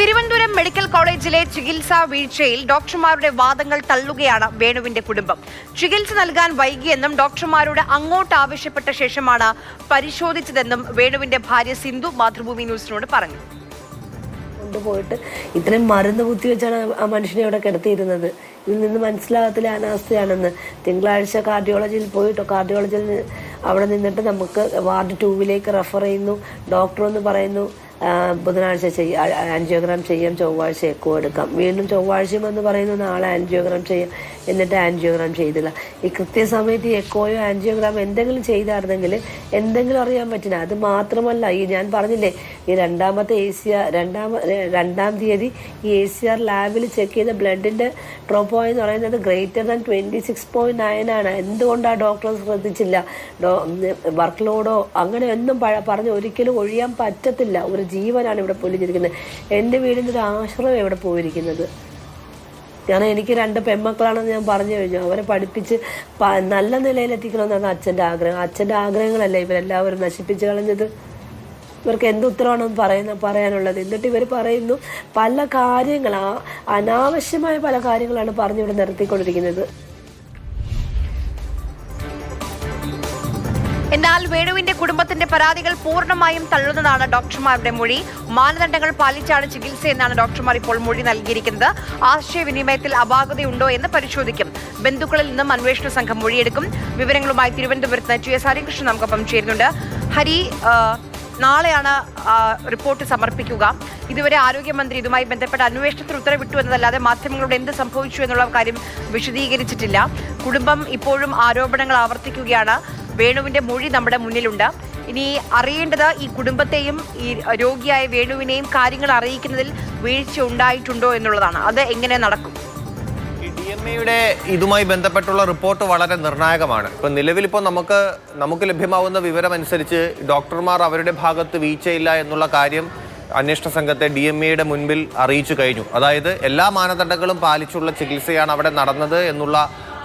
Thiruvananthapuram medical കോളേജിലെ ചികിത്സാ വീഴ്ചയിൽ ഡോക്ടർമാരുടെ വാദങ്ങൾ തള്ളുകയാണ് വേണുവിന്റെ കുടുംബം. ചികിത്സ നൽകാൻ വൈകിയെന്നും ഡോക്ടർമാരോട് അങ്ങോട്ട് ആവശ്യപ്പെട്ട ശേഷമാണ് പരിശോധിച്ചതെന്നും വേണുവിന്റെ ഭാര്യ സിന്ധു മാതൃഭൂമി ന്യൂസിനോട് പറഞ്ഞു. കൊണ്ടുപോയിട്ട് ഇത്രയും മരുന്ന് കുത്തിവെച്ചാണ് ആ മനുഷ്യനെ അവിടെ കിടത്തിയിരുന്നത്. ഇതിൽ നിന്ന് മനസ്സിലാകത്തില്ല അനാസ്ഥയാണെന്ന്. തിങ്കളാഴ്ച കാർഡിയോളജിയിൽ പോയിട്ടോ? കാർഡിയോളജിയിൽ അവിടെ നിന്നിട്ട് നമുക്ക് വാർഡ് ടൂവിലേക്ക് റെഫർ ചെയ്യുന്നു. ഡോക്ടർ എന്ന് പറയുന്നു ബുധനാഴ്ച ചെയ്യാം ആൻജിയോഗ്രാം ചെയ്യാം ചൊവ്വാഴ്ച എക്കോ എടുക്കാം. വീണ്ടും ചൊവ്വാഴ്ചയും എന്ന് പറയുന്ന നാളെ ആൻജിയോഗ്രാം ചെയ്യാം എന്നിട്ട് ആൻജിയോഗ്രാം ചെയ്തില്ല. ഈ കൃത്യസമയത്ത് എക്കോയോ ആൻജിയോഗ്രാം എന്തെങ്കിലും ചെയ്തായിരുന്നെങ്കിൽ എന്തെങ്കിലും അറിയാൻ പറ്റില്ല. അത് മാത്രമല്ല ഈ ഞാൻ പറഞ്ഞില്ലേ ഈ രണ്ടാമത്തെ എ സി ആർ രണ്ടാമ രണ്ടാം തീയതി ഈ എ സി ആർ ലാബിൽ ചെക്ക് ചെയ്ത ബ്ലഡിന്റെ ട്രോപ്പോ എന്ന് പറയുന്നത് greater than twenty six point nine ആണ്. എന്തുകൊണ്ടാണ് ഡോക്ടർ ശ്രദ്ധിച്ചില്ല? ഡോ വർക്ക് ലോഡോ അങ്ങനെ ഒന്നും പറഞ്ഞ് ഒരിക്കലും ഒഴിയാൻ പറ്റത്തില്ല. ഒരു ജീവനാണ് ഇവിടെ പൊലിഞ്ഞിരിക്കുന്നത്. എന്റെ വീടിന്റെ ഒരു ആശ്രയം ഇവിടെ പോയിരിക്കുന്നത്? കാരണം എനിക്ക് രണ്ട് പെൺമക്കളാണെന്ന് ഞാൻ പറഞ്ഞു കഴിഞ്ഞു. അവരെ പഠിപ്പിച്ച് നല്ല നിലയിൽ എത്തിക്കണമെന്നാണ് അച്ഛന്റെ ആഗ്രഹം. അച്ഛന്റെ ആഗ്രഹങ്ങളല്ലേ ഇവരെല്ലാവരും നശിപ്പിച്ച് കളഞ്ഞത്? ഇവർക്ക് എന്ത് ഉത്തരവാണെന്ന് പറയുന്ന പറയാനുള്ളത്? എന്നിട്ട് ഇവർ പറയുന്നു പല കാര്യങ്ങൾ അനാവശ്യമായ പല കാര്യങ്ങളാണ് പറഞ്ഞിവിടെ നിർത്തിക്കൊണ്ടിരിക്കുന്നത്. എന്നാൽ വേണുവിന്റെ കുടുംബത്തിന്റെ പരാതികൾ പൂർണമായും തള്ളുന്നതാണ് ഡോക്ടർമാരുടെ മൊഴി. മാനദണ്ഡങ്ങൾ പാലിച്ചാണ് ചികിത്സയെന്നാണ് ഡോക്ടർമാർ ഇപ്പോൾ മൊഴി നൽകിയിരിക്കുന്നത്. ആശയവിനിമയത്തിൽ അപാകതയുണ്ടോ എന്ന് പരിശോധിക്കും. ബന്ധുക്കളിൽ നിന്നും അന്വേഷണ സംഘം മൊഴിയെടുക്കും. വിവരങ്ങളുമായി തിരുവനന്തപുരത്ത് ടി എസ് ഹരികൃഷ്ണൻ നമുക്കൊപ്പം ചേരുന്നുണ്ട്. ഹരി നാളെയാണ് റിപ്പോർട്ട് സമർപ്പിക്കുക. ഇതുവരെ ആരോഗ്യമന്ത്രി ഇതുമായി ബന്ധപ്പെട്ട അന്വേഷണത്തിന് ഉത്തരവിട്ടു എന്നതല്ലാതെ മാധ്യമങ്ങളോട് എന്ത് സംഭവിച്ചു എന്നുള്ള കാര്യം വിശദീകരിച്ചിട്ടില്ല. കുടുംബം ഇപ്പോഴും ആരോപണങ്ങൾ ആവർത്തിക്കുകയാണ്. വേണുവിന്റെ മൊഴി നമ്മുടെ മുന്നിലുണ്ട്. ഇനി അറിയേണ്ടത് ഈ കുടുംബത്തെയും ഈ രോഗിയായ വേണുവിനെയും കാര്യങ്ങൾ അറിയിക്കുന്നതിൽ വീഴ്ച ഉണ്ടായിട്ടുണ്ടോ എന്നുള്ളതാണ്. അത് എങ്ങനെ നടക്കും? എയുടെ ഇതുമായി ബന്ധപ്പെട്ടുള്ള റിപ്പോർട്ട് വളരെ നിർണായകമാണ്. ഇപ്പം നിലവിൽ ഇപ്പോൾ നമുക്ക് നമുക്ക് ലഭ്യമാവുന്ന വിവരമനുസരിച്ച് ഡോക്ടർമാർ അവരുടെ ഭാഗത്ത് വീഴ്ചയില്ല എന്നുള്ള കാര്യം അന്വേഷണ സംഘത്തെ ഡി എം എയുടെ മുൻപിൽ അറിയിച്ചു കഴിഞ്ഞു. അതായത് എല്ലാ മാനദണ്ഡങ്ങളും പാലിച്ചുള്ള ചികിത്സയാണ് അവിടെ നടന്നത് എന്നുള്ള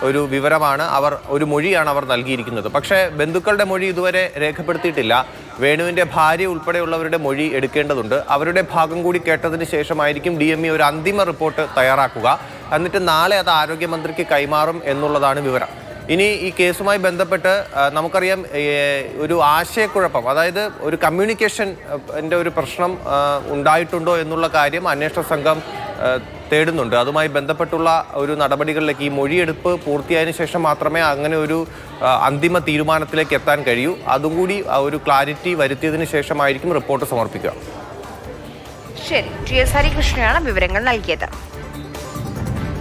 ഒരു വിവരമാണ് അവർ ഒരു മൊഴിയാണ് അവർ നൽകിയിരിക്കുന്നത്. പക്ഷേ ബന്ധുക്കളുടെ മൊഴി ഇതുവരെ രേഖപ്പെടുത്തിയിട്ടില്ല. വേണുവിന്റെ ഭാര്യ ഉൾപ്പെടെയുള്ളവരുടെ മൊഴി എടുക്കേണ്ടതുണ്ട്. അവരുടെ ഭാഗം കൂടി കേട്ടതിന് ശേഷമായിരിക്കും ഡി എം ഇ ഒരു അന്തിമ റിപ്പോർട്ട് തയ്യാറാക്കുക. എന്നിട്ട് നാളെ അത് ആരോഗ്യമന്ത്രിക്ക് കൈമാറും എന്നുള്ളതാണ് വിവരം. ഇനി ഈ കേസുമായി ബന്ധപ്പെട്ട് നമുക്കറിയാം ഒരു ആശയക്കുഴപ്പം അതായത് ഒരു കമ്മ്യൂണിക്കേഷൻ ഒരു പ്രശ്നം ഉണ്ടായിട്ടുണ്ടോ എന്നുള്ള കാര്യം അന്വേഷണ സംഘം തേടുന്നുണ്ട്. അതുമായി ബന്ധപ്പെട്ടുള്ള ഒരു നടപടികളിലേക്ക് ഈ മൊഴിയെടുപ്പ് പൂർത്തിയായതിനു ശേഷം മാത്രമേ അങ്ങനെ ഒരു അന്തിമ തീരുമാനത്തിലേക്ക് എത്താൻ കഴിയൂ. അതും കൂടി ഒരു ക്ലാരിറ്റി വരുത്തിയതിനു ശേഷമായിരിക്കും റിപ്പോർട്ട് സമർപ്പിക്കുക. ശരി. ടി എസ് ഹരികൃഷ്ണനാണ് വിവരങ്ങൾ നൽകിയത്.